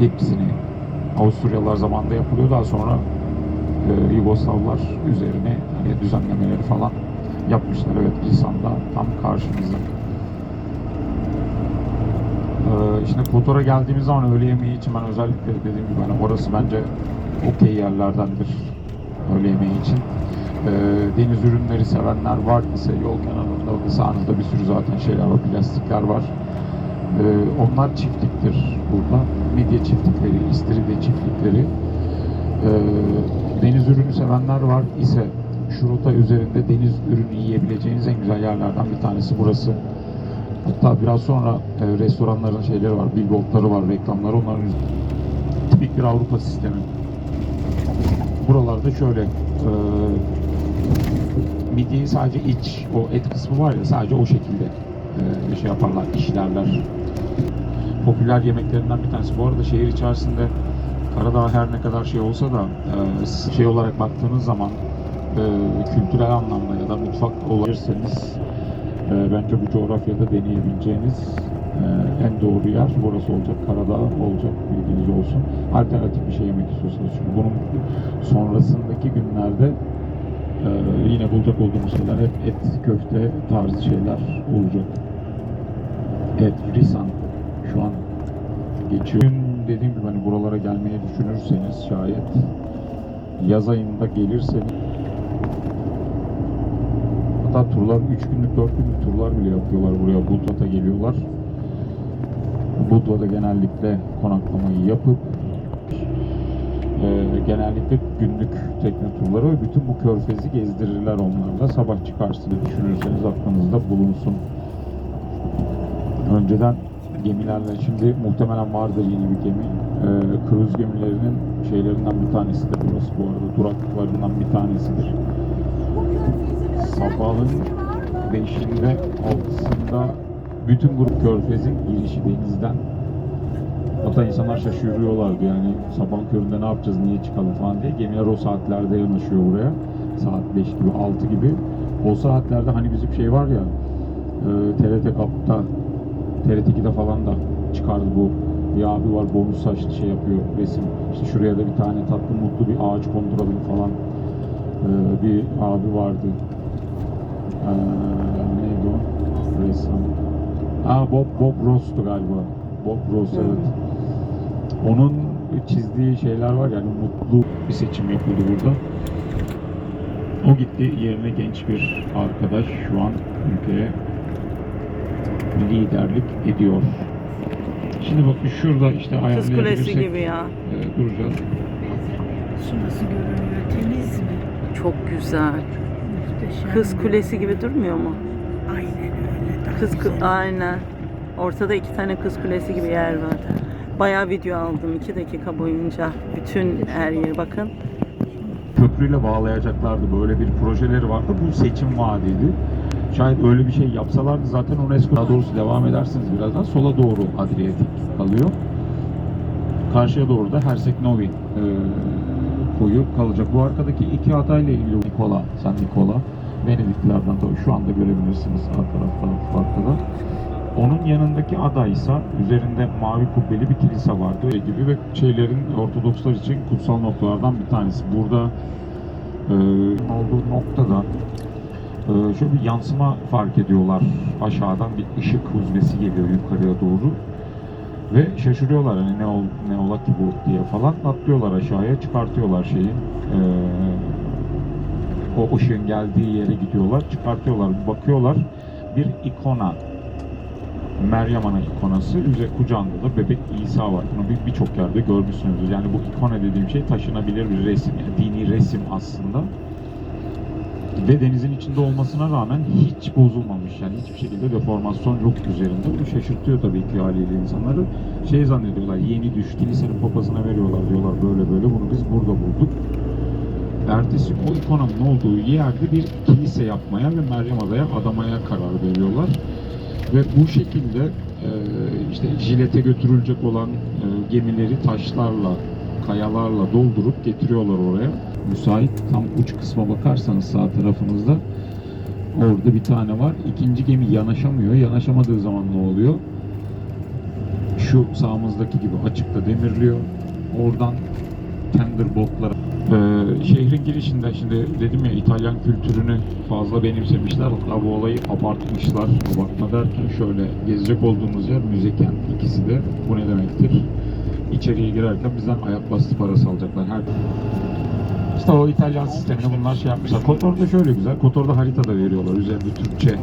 hepsini Avusturyalılar zamanında yapılıyor. Daha sonra e, Yugoslavlar üzerine hani düzenlemeleri falan yapmışlar. Evet Lisan'da tam karşımızda. Ee, şimdi Kotor'a geldiğimiz zaman öğle yemeği için ben özellikle dediğim gibi hani orası bence okey yerlerdendir öğle yemeği için. Ee, deniz ürünleri sevenler var ise yol kenarında ve sağınızda bir sürü zaten şeyler var, plastikler var. Ee, onlar çiftliktir burada. Midye çiftlikleri, istiridye çiftlikleri. Ee, deniz ürünü sevenler var ise şu rota üzerinde deniz ürünü yiyebileceğiniz en güzel yerlerden bir tanesi burası. Hatta biraz sonra e, restoranların şeyleri var, billboardları var, reklamları onların tipik bir Avrupa sistemi. Buralarda şöyle e, midyeyi sadece iç, o et kısmı var ya sadece o şekilde e, şey yaparlar, işlerler. Popüler yemeklerinden bir tanesi. Bu arada şehir içerisinde Karadağ her ne kadar şey olsa da e, şey olarak baktığınız zaman e, kültürel anlamda ya da mutfak olabilirseniz e, bence bu coğrafyada deneyebileceğiniz en doğru yer burası olacak. Karadağ olacak bilginiz olsun. Alternatif bir şey yemek istiyorsanız. Çünkü bunun sonrasındaki günlerde yine bulacak olduğumuz şeyler hep et, köfte tarzı şeyler olacak. Evet, Risan şu an geçiyor. Dediğim gibi hani buralara gelmeyi düşünürseniz şayet yaz ayında gelirseniz hatta turlar 3 günlük 4 günlük turlar bile yapıyorlar buraya Budva'da geliyorlar. Budva'da genellikle konaklamayı yapıp e, genellikle günlük tekne turları ve bütün bu körfezi gezdirirler onlarla. Sabah çıkarsınız düşünürseniz aklınızda bulunsun. Önceden gemilerle şimdi muhtemelen vardır yeni bir gemi. Ee, kruz gemilerinin şeylerinden bir tanesidir burası bu arada. Duraklarından bir tanesidir. Sabahın 5'inde 6'sında bütün grup Körfez'in girişi denizden Hatta insanlar şaşırıyorlardı yani sabah köründe ne yapacağız, niye çıkalım falan diye. Gemiler o saatlerde yanaşıyor buraya. Saat 5 gibi, 6 gibi. O saatlerde hani bizim şey var ya, e, TRT Kap'ta, TRT 2'de falan da çıkardı bu. Bir abi var bonus saçlı şey yapıyor resim. İşte şuraya da bir tane tatlı mutlu bir ağaç konduralım falan. E, bir abi vardı. E, neydi o? Ressam. Aa Bob, Bob Ross'tu galiba. Bob Ross evet. Onun çizdiği şeyler var yani mutlu bir seçim yapıldı burada. O gitti yerine genç bir arkadaş şu an ülkeye liderlik ediyor. Şimdi bakın şurada işte Kız ayarlayabilirsek Kulesi gibi ya. e, duracağız. Şurası görünüyor temiz mi? Çok güzel. Muhteşem. Kız Kulesi gibi durmuyor mu? Aynen öyle. Daha Kız kı- güzel. aynen. Ortada iki tane kız kulesi gibi yer var. Bayağı video aldım iki dakika boyunca. Bütün her yeri bakın. köprüyle bağlayacaklardı. Böyle bir projeleri vardı. Bu seçim vaadiydi. Şayet öyle bir şey yapsalardı zaten UNESCO daha doğrusu devam edersiniz birazdan sola doğru Adriyatik kalıyor. Karşıya doğru da Hersek Novi e, koyu kalacak. Bu arkadaki iki adayla ilgili Nikola, San Nikola, Venediklilerden tabii şu anda görebilirsiniz alt tarafta arkada. Onun yanındaki adaysa üzerinde mavi kubbeli bir kilise vardı öyle gibi ve şeylerin Ortodokslar için kutsal noktalardan bir tanesi. Burada e, olduğu noktada e, şöyle bir yansıma fark ediyorlar. Aşağıdan bir ışık huzmesi geliyor yukarıya doğru. Ve şaşırıyorlar hani ne ol ne ola ki bu diye falan atlıyorlar aşağıya çıkartıyorlar şeyi. E, o ışığın geldiği yere gidiyorlar çıkartıyorlar bakıyorlar bir ikona Meryem Ana ikonası, üzeri kucağında da bebek İsa var. Bunu bir- birçok yerde görmüşsünüzdür. Yani bu ikona dediğim şey taşınabilir bir resim, yani dini resim aslında. Ve denizin içinde olmasına rağmen hiç bozulmamış. Yani hiçbir şekilde deformasyon yok üzerinde. Bu şaşırtıyor tabii ki haliyle insanları. Şey zannediyorlar, yeni düştü. Kilisenin papazına veriyorlar diyorlar böyle böyle. Bunu biz burada bulduk. Ertesi o ikonanın olduğu yerde bir kilise yapmaya ve Meryem Adaya adamaya karar veriyorlar. Ve bu şekilde e, işte jilete götürülecek olan e, gemileri taşlarla, kayalarla doldurup getiriyorlar oraya. Müsait tam uç kısma bakarsanız sağ tarafınızda orada bir tane var. İkinci gemi yanaşamıyor. Yanaşamadığı zaman ne oluyor? şu sağımızdaki gibi açıkta demirliyor. Oradan tender botlara ee, şehrin girişinde şimdi dedim ya İtalyan kültürünü fazla benimsemişler hatta bu olayı abartmışlar abartma derken şöyle gezecek olduğumuz yer müze kent ikisi de bu ne demektir içeriye girerken bizden ayak bastı parası alacaklar her işte o İtalyan sistemini bunlar şey yapmışlar. Kotor'da şöyle güzel. Kotor'da harita da veriyorlar. Üzerinde Türkçe